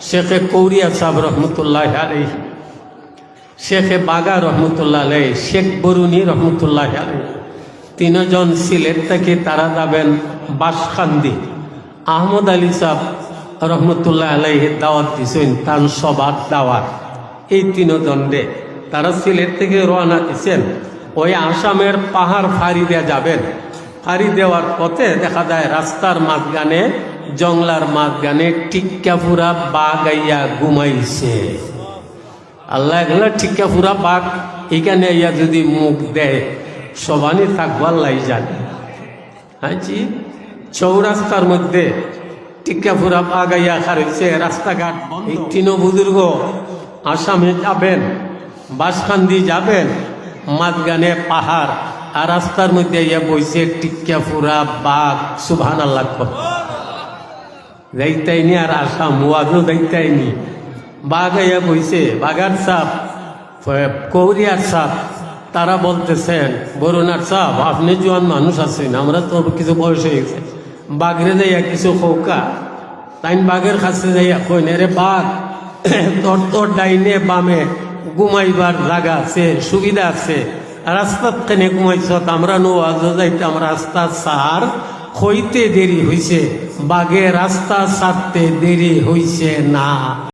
শেখে কৌরিয়া সাহ রহমতুল্লাহ আলহ শেখে বাগা রহমতুল্লাহ আলহ শেখ বরুণী রহমতুল্লাহ আলহ তিনজন সিলেট থেকে তারা যাবেন বাসখান্দি। আহমদ আলী সাহ রহমতুল্লাহ আলহ দাওয়াত দিছেন, তার সবার দাওয়াত। এই তিনজনে তারা সিলেট থেকে রওনা দিচ্ছেন ওই আসামের পাহাড় ফাড়ি দেওয়া যাবেন। ফাড়ি দেওয়ার পথে দেখা যায় রাস্তার মাঝখানে জংলার মাঝখানে টিক্কা ফুরা বাঘ আইয়া ঘুমাইছে। আল্লাহ এগুলা টিক্কা ফুরা বাঘ এখানে আইয়া যদি মুখ দেয় সবানি থাকব আল্লাহ জানে। হাজি চৌরাস্তার মধ্যে টিক্কা ফুরা বাঘ আইয়া খারছে রাস্তাঘাট এই তিন বুজুর্গ আসামে যাবেন বাসখান্দি যাবেন, মাঝখানে পাহাড়, আর রাস্তার মধ্যে ইয়া বইছে টিক্কা ফুরা বাঘ। সুভান আল্লাহ যাইতাইনি আর আসাম ওয়াজও যাইতাইনি বাঘ আইয়া বইছে, বাঘার সাপ কৌরিয়ার সাপ। তারা বলতেছেন, বরুণার সাপ, আপনি জোয়ান মানুষ আছেন, আমরা তো কিছু বয়স হয়ে গেছে। বাঘরে যাইয়া কিছু খৌকা তাই বাঘের কাছে যাইয়া কইনে রে বাঘ, তোর তোর ডাইনে বামে ঘুমাইবার জায়গা আছে, সুবিধা আছে। রাস্তার তেনে ঘুমাইছ আমরা নো আজ যাইতাম রাস্তা সার হইতে দেরি হইছে বাঘে রাস্তা সারতে দেরি হইছে না।